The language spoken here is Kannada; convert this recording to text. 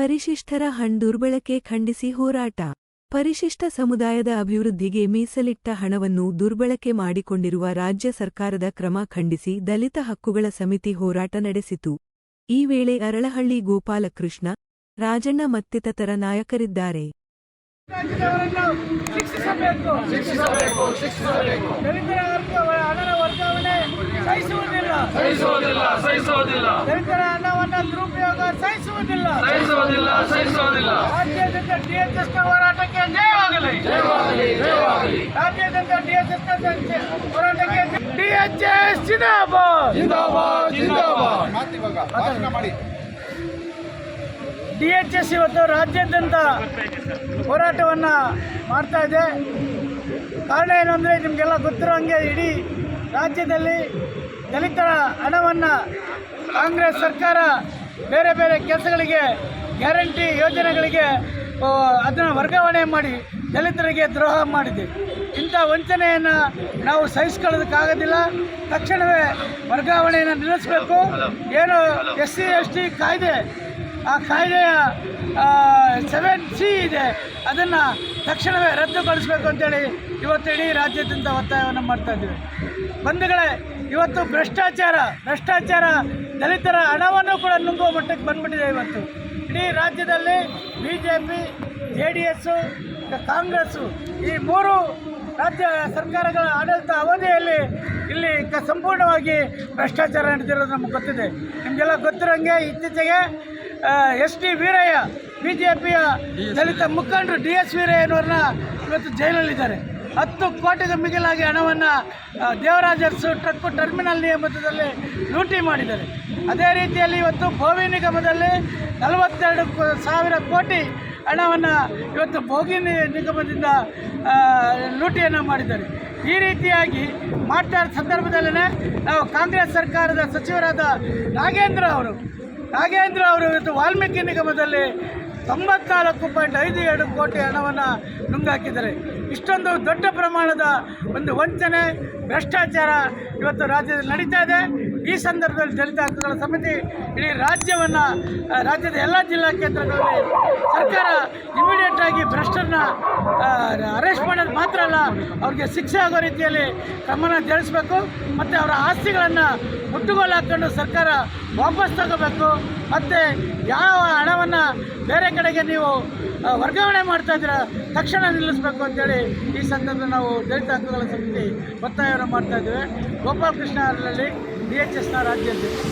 ಪರಿಶಿಷ್ಟರ ಹಣ್ ದುರ್ಬಳಕೆ ಖಂಡಿಸಿ ಹೋರಾಟ. ಪರಿಶಿಷ್ಟ ಸಮುದಾಯದ ಅಭಿವೃದ್ಧಿಗೆ ಮೀಸಲಿಟ್ಟ ಹಣವನ್ನು ದುರ್ಬಳಕೆ ಮಾಡಿಕೊಂಡಿರುವ ರಾಜ್ಯ ಸರ್ಕಾರದ ಕ್ರಮ ಖಂಡಿಸಿ ದಲಿತ ಹಕ್ಕುಗಳ ಸಮಿತಿ ಹೋರಾಟ ನಡೆಸಿತು. ಈ ವೇಳೆ ಅರಳಹಳ್ಳಿ ಗೋಪಾಲಕೃಷ್ಣ ರಾಜಣ್ಣ ಮತ್ತಿತರ ನಾಯಕರಿದ್ದಾರೆ. ದಲಿತರ ಹಣವನ್ನು ದುರುಪಯೋಗ ಸಹಿಸುವುದಿಲ್ಲ. ಸಹಿಸುವುದಿಲ್ಲ ಸಹಿಸುವುದಿಲ್ಲ. ರಾಜ್ಯಾದ್ಯಂತ ಡಿಎಚ್ಎಸ್ ಹೋರಾಟಕ್ಕೆ ಜಯವಾಗಲಿ ಜಯವಾಗಲಿ ಜಯವಾಗಲಿ ರಾಜ್ಯಾದ್ಯಂತ ಡಿಎಚ್ಎಸ್ ಹೋರಾಟಕ್ಕೆ ಡಿಎಚ್ಎಸ್ ಜಿಂದಾಬಾದ್! ಜಿಂದಾಬಾದ್ ಜಿಂದಾಬಾದ್. ಡಿಎಚ್ಎಸ್ ಇವತ್ತು ರಾಜ್ಯಾದ್ಯಂತ ಹೋರಾಟವನ್ನು ಮಾಡ್ತಾ ಇದೆ. ಕಾರಣ ಏನು ಅಂದರೆ ನಿಮಗೆಲ್ಲ ಗೊತ್ತಿರೋ ಹಾಗೆ ಇಡೀ ರಾಜ್ಯದಲ್ಲಿ ದಲಿತರ ಹಣವನ್ನು ಕಾಂಗ್ರೆಸ್ ಸರ್ಕಾರ ಬೇರೆ ಬೇರೆ ಕೆಲಸಗಳಿಗೆ ಗ್ಯಾರಂಟಿ ಯೋಜನೆಗಳಿಗೆ ಅದನ್ನು ವರ್ಗಾವಣೆ ಮಾಡಿ ದಲಿತರಿಗೆ ದ್ರೋಹ ಮಾಡಿದೆ. ಇಂಥ ವಂಚನೆಯನ್ನು ನಾವು ಸಹಿಸ್ಕೊಳ್ಳೋದಕ್ಕಾಗೋದಿಲ್ಲ. ತಕ್ಷಣವೇ ವರ್ಗಾವಣೆಯನ್ನು ನಿಲ್ಲಿಸಬೇಕು. ಏನು ಎಸ್ ಸಿ ಎಸ್ ಟಿ ಕಾಯ್ದೆ ಆ ಕಾಯ್ದೆಯ ಇದೆ. ಅದನ್ನು ತಕ್ಷಣವೇ ರದ್ದುಗೊಳಿಸ್ಬೇಕು ಅಂತೇಳಿ ಇವತ್ತು ಇಡೀ ರಾಜ್ಯದಿಂದ ಒತ್ತಾಯವನ್ನು ಮಾಡ್ತಾ ಇದ್ದೀವಿ. ಬಂಧುಗಳೇ, ಇವತ್ತು ಭ್ರಷ್ಟಾಚಾರ ಭ್ರಷ್ಟಾಚಾರ, ದಲಿತರ ಹಣವನ್ನು ಕೂಡ ನುಂಗುವ ಮಟ್ಟಕ್ಕೆ ಬಂದ್ಬಿಟ್ಟಿದೆ ಇವತ್ತು. ಇಡೀ ರಾಜ್ಯದಲ್ಲಿ B J P J D S Congress ಈ ಮೂರು ರಾಜ್ಯ ಸರ್ಕಾರಗಳ ಆಡಳಿತ ಅವಧಿಯಲ್ಲಿ ಇಲ್ಲಿ ಸಂಪೂರ್ಣವಾಗಿ ಭ್ರಷ್ಟಾಚಾರ ನಡೆದಿರೋದು ನಮಗೆ ಗೊತ್ತಿದೆ. ನಿಮಗೆಲ್ಲ ಗೊತ್ತಿರೋಂಗೆ ಇತ್ತೀಚೆಗೆ S T Veeraiah B J ಪಿಯ ದಲಿತ ಮುಖಂಡರು ಡಿ ಎಸ್ ವೀರಯ್ಯನವ್ರನ್ನ ಇವತ್ತು ಜೈಲಲ್ಲಿದ್ದಾರೆ. ಹತ್ತು ಕೋಟಿಗೂ ಮಿಗಿಲಾಗಿ ಹಣವನ್ನು ದೇವರಾಜರ್ಸು ಟ್ರಕ್ಕು ಟರ್ಮಿನಲ್ ನಿಯಮಿತದಲ್ಲಿ ಲೂಟಿ ಮಾಡಿದ್ದಾರೆ. ಅದೇ ರೀತಿಯಲ್ಲಿ ಇವತ್ತು ಭೋವಿ ನಿಗಮದಲ್ಲಿ ನಲವತ್ತೆರಡು ಸಾವಿರ ಕೋಟಿ ಹಣವನ್ನು ಇವತ್ತು ಭೋಗಿ ನಿಗಮದಿಂದ ಲೂಟಿಯನ್ನು ಮಾಡಿದ್ದಾರೆ. ಈ ರೀತಿಯಾಗಿ ಮಾಡ್ತಾ ಸಂದರ್ಭದಲ್ಲೇ ನಾವು ಕಾಂಗ್ರೆಸ್ ಸರ್ಕಾರದ ಸಚಿವರಾದ ನಾಗೇಂದ್ರ ಅವರು ನಾಗೇಂದ್ರ ಅವರು ಇವತ್ತು ವಾಲ್ಮೀಕಿ ನಿಗಮದಲ್ಲಿ ತೊಂಬತ್ನಾಲ್ಕು ಪಾಯಿಂಟ್ ಐದು ಎರಡು ಕೋಟಿ ಹಣವನ್ನು ನುಂಗಾಕಿದ್ದಾರೆ. ಇಷ್ಟೊಂದು ದೊಡ್ಡ ಪ್ರಮಾಣದ ಒಂದು ವಂಚನೆ, ಭ್ರಷ್ಟಾಚಾರ ಇವತ್ತು ರಾಜ್ಯದಲ್ಲಿ ನಡೀತಾ ಇದೆ. ಈ ಸಂದರ್ಭದಲ್ಲಿ ದಲಿತ ಹಕ್ಕುಗಳ ಸಮಿತಿ ಇಡೀ ರಾಜ್ಯವನ್ನು ರಾಜ್ಯದ ಎಲ್ಲ ಜಿಲ್ಲಾ ಕೇಂದ್ರಗಳಲ್ಲಿ ಸರ್ಕಾರ ಇಮಿಡಿಯೇಟ್ ಭ್ರಷ್ಟರನ್ನ ಅರೆಸ್ಟ್ ಮಾಡೋದು ಮಾತ್ರ ಅಲ್ಲ, ಅವ್ರಿಗೆ ಶಿಕ್ಷೆ ಆಗೋ ರೀತಿಯಲ್ಲಿ ಕ್ರಮನ ಜರುಗಿಸ್ಬೇಕು, ಮತ್ತು ಅವರ ಆಸ್ತಿಗಳನ್ನು ಮುಟ್ಟುಗೋಲು ಹಾಕ್ಕೊಂಡು ಸರ್ಕಾರ ವಾಪಸ್ ತಗೋಬೇಕು, ಮತ್ತು ಯಾವ ಹಣವನ್ನು ಬೇರೆ ಕಡೆಗೆ ನೀವು ವರ್ಗಾವಣೆ ಮಾಡ್ತಾ ಇದ್ದೀರ, ತಕ್ಷಣ ನಿಲ್ಲಿಸಬೇಕು ಅಂತೇಳಿ ಈ ಸಂದರ್ಭ ನಾವು ದಲಿತ ಹಕ್ಕುಗಳ ಸಮಿತಿ ಒತ್ತಾಯವನ್ನು ಮಾಡ್ತಾ ಇದ್ದೇವೆ. ಗೋಪಾಲಕೃಷ್ಣ ಡಿ ಎಚ್ ಎಸ್ನ ರಾಜ್ಯಾಧ್ಯಕ್ಷ.